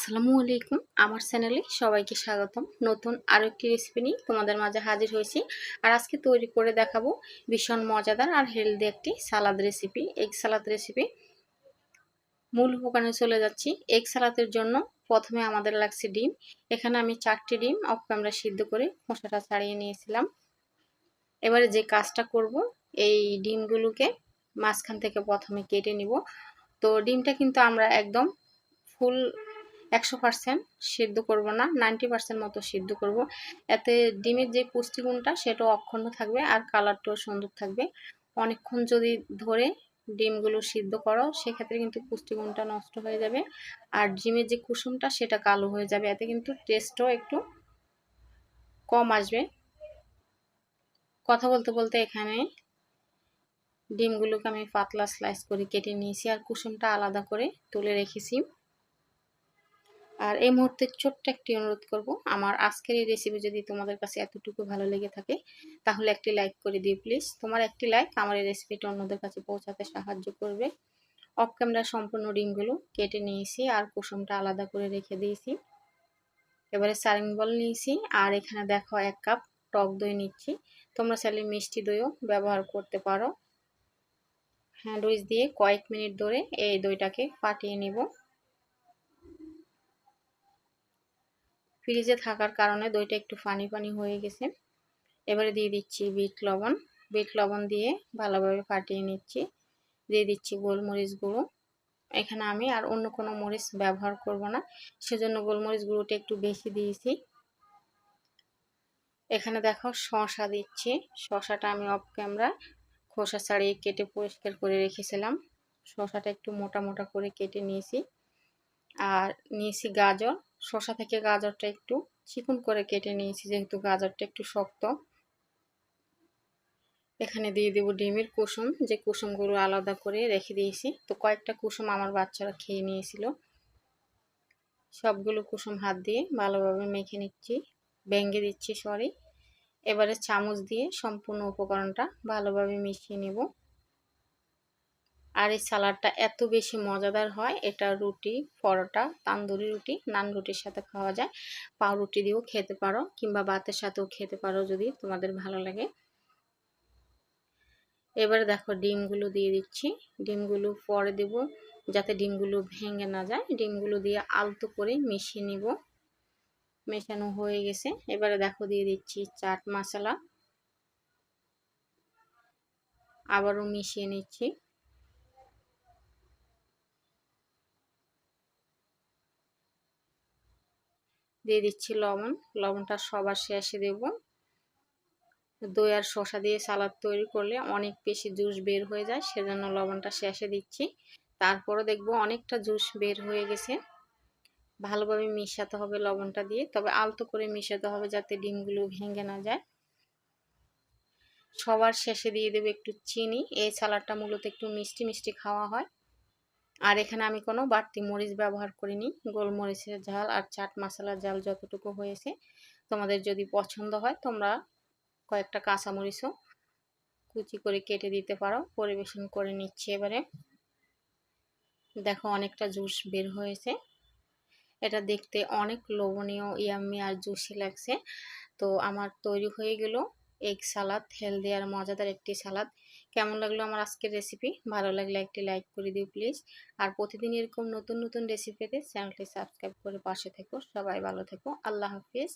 আসসালামু আলাইকুম। আমার চ্যানেলে সবাইকে স্বাগতম। নতুন আরও একটি রেসিপি নিয়ে তোমাদের মাঝে হাজির হয়েছি। আর আজকে তৈরি করে দেখাবো ভীষণ মজাদার আর হেলদি একটি salad recipe egg salad recipe মূল উপকরণে চলে যাচ্ছি। এগ সালাদের জন্য প্রথমে আমাদের লাগছে ডিম। এখানে আমি চারটি ডিম অফ ক্যামেরা সিদ্ধ করে খোসাটা ছাড়িয়ে নিয়েছিলাম। এবারে যে কাজটা করব, এই ডিমগুলোকে মাঝখান থেকে প্রথমে কেটে নিব। তো ডিমটা কিন্তু আমরা একদম ফুল একশো পার্সেন্ট সিদ্ধ করব না, নাইনটি পার্সেন্ট মতো সিদ্ধ করব। এতে ডিমের যে পুষ্টিগুণটা সেটাও অক্ষুণ্ণ থাকবে আর কালারটাও সুন্দর থাকবে। অনেকক্ষণ যদি ধরে ডিমগুলো সিদ্ধ করো, সেক্ষেত্রে কিন্তু পুষ্টিগুণটা নষ্ট হয়ে যাবে আর ডিমের যে কুসুমটা সেটা কালো হয়ে যাবে। এতে কিন্তু টেস্টও একটু কম আসবে। কথা বলতে বলতে এখানে ডিমগুলোকে আমি পাতলা স্লাইস করে কেটে নিয়েছি আর কুসুমটা আলাদা করে তুলে রেখেছি। আর এই মুহূর্তে ছোট্ট একটি অনুরোধ করব, আমার আজকের এই রেসিপি যদি তোমাদের কাছে এতটুকু ভালো লেগে থাকে, তাহলে একটি লাইক করে দিও প্লিজ তোমার একটি লাইক আমার এই রেসিপিটা অন্যদের কাছে পৌঁছাতে সাহায্য করবে। অফ ক্যামেরা সম্পূর্ণ ডিমগুলো কেটে নিয়েছি আর কুসুমটা আলাদা করে রেখে দিয়েছি। এবারে সারিং বল নিয়েছি আর এখানে দেখো এক কাপ টক দই নিচ্ছি। তোমরা চাইলে মিষ্টি দইও ব্যবহার করতে পারো। হ্যান্ড উইচ দিয়ে কয়েক মিনিট ধরে এই দইটাকে ফাটিয়ে নিব। ফ্রিজে থাকার কারণে দইটা একটু পানি পানি হয়ে গেছে। এবারে দিয়ে দিচ্ছি বিট লবণ। বিট লবণ দিয়ে ভালোভাবে ফাটিয়ে নিচ্ছি। দিয়ে দিচ্ছি গোলমরিচ গুঁড়ো। এখানে আমি আর অন্য কোনো মরিচ ব্যবহার করব না। সেজন্য গোলমরিচ গুঁড়োটা একটু বেশি দিয়েছি। এখানে দেখো শশা দিচ্ছি। শশাটা আমি অফ ক্যামেরা খোসা ছাড়িয়ে কেটে পরিষ্কার করে রেখেছিলাম। শশাটা একটু মোটা মোটা করে কেটে নিয়েছি। আর নিয়েছি গাজর। শশা থেকে গাজরটা একটু চিকন করে কেটে নিয়েছি, যেহেতু গাজরটা একটু শক্ত। এখানে দিয়ে দেবো ডিমের কুসুম, যে কুসুমগুলো আলাদা করে রেখে দিয়েছি। তো কয়েকটা কুসুম আমার বাচ্চারা খেয়ে নিয়েছিল। সবগুলো কুসুম হাত দিয়ে ভালোভাবে মেখে নিচ্ছি, ভেঙে দিচ্ছি, সরি। এবারে চামচ দিয়ে সম্পূর্ণ উপকরণটা ভালোভাবে মিশিয়ে নেব। আর এই সালাডটা এত বেশি মজাদার হয়। এটা রুটি, পরোটা, তান্দুরি রুটি, নান রুটির সাথে খাওয়া যায়। পাউরুটি দিয়েও খেতে পারো কিংবা ভাতের সাথেও খেতে পারো যদি তোমাদের ভালো লাগে। এবারে দেখো ডিমগুলো দিয়ে দিচ্ছি। ডিমগুলো পরে দেব যাতে ডিমগুলো ভেঙে না যায়। ডিমগুলো দিয়ে আলতো করে মিশিয়ে নিব। মেশানো হয়ে গেছে। এবারে দেখো দিয়ে দিচ্ছি চাট মশলা। আবারও মিশিয়ে নিচ্ছি। দিয়ে দিচ্ছি লবণ। লবণটা সবার শেষে দেব। দই আর শশা দিয়ে সালাদ তৈরি করলে অনেক বেশি জুস বের হয়ে যায়, সেজন্য লবণটা শেষে দিচ্ছি। তারপরে দেখব অনেকটা জুস বের হয়ে গেছে। ভালোভাবে মিশাতে হবে লবণটা দিয়ে, তবে আলতো করে মিশাতে হবে যাতে ডিমগুলো ভেঙে না যায়। সবার শেষে দিয়ে দেবো একটু চিনি। এই সালাডটা মূলত একটু মিষ্টি মিষ্টি খাওয়া হয়। আর এখানে আমি কোনো বাড়তি মরিচ ব্যবহার করিনি। গোলমরিচের ঝাল আর চাট মশলার ঝাল যতটুকু হয়েছে তোমাদের যদি পছন্দ হয় তোমরা কয়েকটা কাঁচামরিচও কুচি করে কেটে দিতে পারো, পরিবেশন করে নিচ্ছি এবারে। দেখো অনেকটা জুস বের হয়েছে। এটা দেখতে অনেক লোভনীয়, ইয়াম্মি আর জুসি লাগছে। তো আমার তৈরি হয়ে গেল। এগ সালাদ, হেলদি আর মজাদার একটি সালাদ। কেমন লাগল আমার আজকের রেসিপি ভালো লাগলে একটি লাইক করে দিও প্লিজ আর প্রতিদিন এরকম নতুন নতুন রেসিপিতে পেতে চ্যানেলটি সাবস্ক্রাইব করে পাশে থেকো। সবাই ভালো থেকো। আল্লাহ হাফিজ।